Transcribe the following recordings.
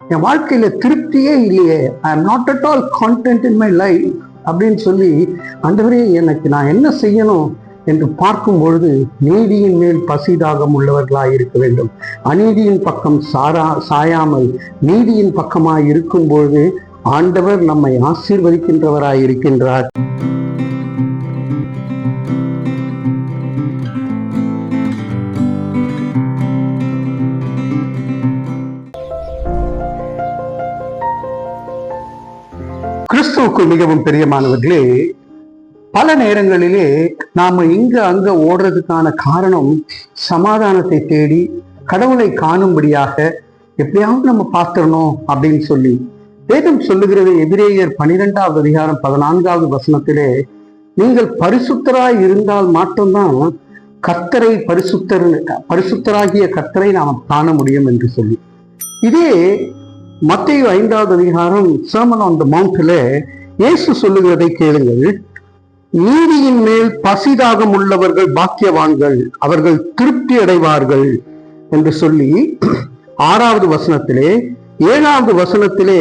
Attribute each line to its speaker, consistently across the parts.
Speaker 1: என் வாழ்க்கையில திருப்தியே இல்லையே. I am not at all content in my life அப்படின்னு சொல்லி ஆண்டவரே எனக்கு நான் என்ன செய்யணும்? என்று பார்க்கும் பொழுது நீதியின் மேல் பசிதாகம் உள்ளவர்களாய் இருக்க வேண்டும். அநீதியின் பக்கம் சாரா சாயாமல் நீதியின் பக்கமாய் இருக்கும் பொழுது ஆண்டவர் நம்மை ஆசீர்வதிக்கின்றவராய் இருக்கின்றார். கிறிஸ்துவுக்குள் மிகவும் பிரியமானவர்களே பல நேரங்களிலே நாம இங்க அங்க ஓடுறதுக்கான காரணம் சமாதானத்தை தேடி கடவுளை காணும்படியாக எப்படியாவது நம்ம பார்த்துடணும் அப்படின்னு சொல்லி. வேதம் சொல்லுகிறது எதிரேயர் பனிரெண்டாவது அதிகாரம் பதினான்காவது வசனத்திலே நீங்கள் பரிசுத்தராய் இருந்தால் மட்டும்தான் கத்தரை பரிசுத்தர் பரிசுத்தராகிய கத்தரை நாம் காண முடியும் என்று சொல்லி. இதே மத்திய ஐந்தாவது அதிகாரம் சர்மன் ஆன் த மவுண்ட்ல இயேசு சொல்லுகிறதை கேளுங்கள். நீதியின் மேல் பசிதாகம் உள்ளவர்கள் பாக்கியவான்கள் அவர்கள் திருப்தி அடைவார்கள் என்று சொல்லி ஆறாவது வசனத்திலே ஏழாவது வசனத்திலே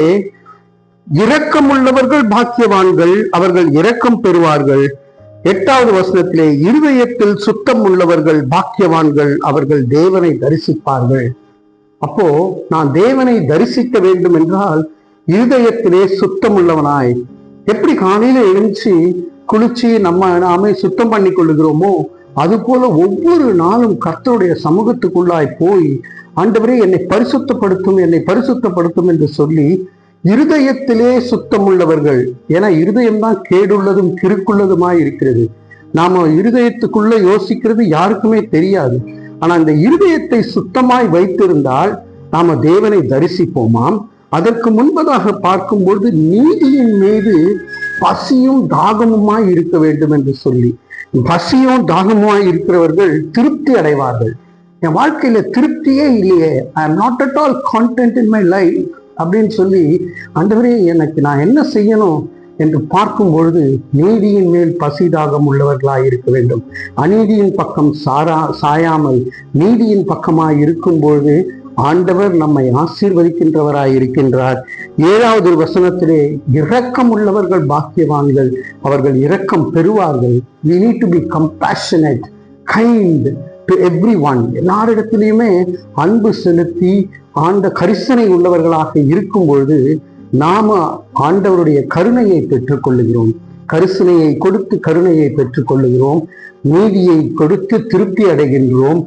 Speaker 1: இரக்கம் உள்ளவர்கள் பாக்கியவான்கள் அவர்கள் இரக்கம் பெறுவார்கள். எட்டாவது வசனத்திலே இருதயத்தில் சுத்தம் உள்ளவர்கள் பாக்கியவான்கள் அவர்கள் தேவனை தரிசிப்பார்கள். அப்போ நான் தேவனை தரிசிக்க வேண்டும் என்றால் இருதயத்திலே சுத்தம் உள்ளவனாய் எப்படி காலையில எழுந்துச்சு குளிச்சு நம்ம நாமே சுத்தம் பண்ணி கொள்ளுகிறோமோ அது போல ஒவ்வொரு நாளும் கர்த்தருடைய சமூகத்துக்குள்ளாய் போய் ஆண்டவரே என்னை பரிசுத்தப்படுத்தும் என்னை பரிசுத்தப்படுத்தும் என்று சொல்லி இருதயத்திலே சுத்தம் உள்ளவர்கள் ஏன்னா இருதயம் தான் கேடுள்ளதும் கிறுக்குள்ளதுமாய் இருக்கிறது. நாம இருதயத்துக்குள்ள யோசிக்கிறது யாருக்குமே தெரியாது. ஆனா இந்த இருதயத்தை சுத்தமாய் வைத்திருந்தால் நாம தேவனை தரிசிப்போமாம். அதற்கு முன்பதாக பார்க்கும்பொழுது நீதியின் மீது பசியும் தாகமுமாய் இருக்க வேண்டும் என்று சொல்லி பசியும் தாகமுமாய் இருக்கிறவர்கள் திருப்தி அடைவார்கள். என் வாழ்க்கையில திருப்தியே இல்லையே. I am not at all content in my life அப்படின்னு சொல்லி அந்தவரே எனக்கு நான் என்ன செய்யணும்? என்று பார்க்கும் பொழுது நீதியின் மேல் பசிதாகம் உள்ளவர்களாய் இருக்க வேண்டும். அநீதியின் பக்கம் சாரா சாயாமல் நீதியின் பக்கமாய் இருக்கும் பொழுது ஆண்டவர் நம்மை ஆசீர்வதிக்கின்றவராய் இருக்கின்றார். ஏழாவது வசனத்திலே இரக்கம் உள்ளவர்கள் பாக்கியவான்கள் அவர்கள் இரக்கம் பெறுவார்கள். We need to be compassionate kind to everyone எல்லாரிடத்திலையுமே அன்பு செலுத்தி ஆண்ட கரிசனை உள்ளவர்களாக இருக்கும் பொழுது நாம ஆண்டவருடைய கருணையை பெற்றுக்கொள்ளுகிறோம். கரிசனையை கொடுத்து கருணையை பெற்றுக்கொள்ளுகிறோம். நீதியை கொடுத்து திருப்தி அடைகின்றோம்.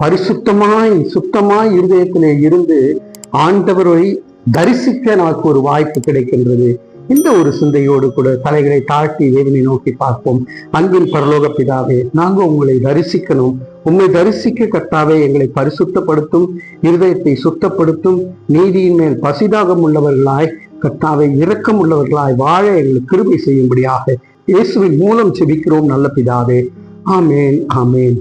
Speaker 1: பரிசுத்தமாய் சுத்தமாய் இருதயத்திலே இருந்து ஆண்டவரை தரிசிக்க நமக்கு ஒரு வாய்ப்பு கிடைக்கின்றது. இந்த ஒரு சிந்தையோடு கூட தலைகளை தாழ்த்தி தேவனை நோக்கி பார்ப்போம். அன்பின் பரலோக பிதாவே நாங்க உங்களை தரிசிக்கணும். உண்மை தரிசிக்க கர்த்தாவே எங்களை பரிசுத்தப்படுத்தும் இருதயத்தை சுத்தப்படுத்தும் நீதியின் மேல் பசிதாகம் உள்ளவர்களாய் கத்தாவை இரக்கம் உள்ளவர்களாய் வாழ எங்களுக்கு கிருபை செய்யும்படியாக இயேசுவின் மூலம் செபிக்கிறோம் நல்ல பிதாவே. ஆமேன் ஆமேன்.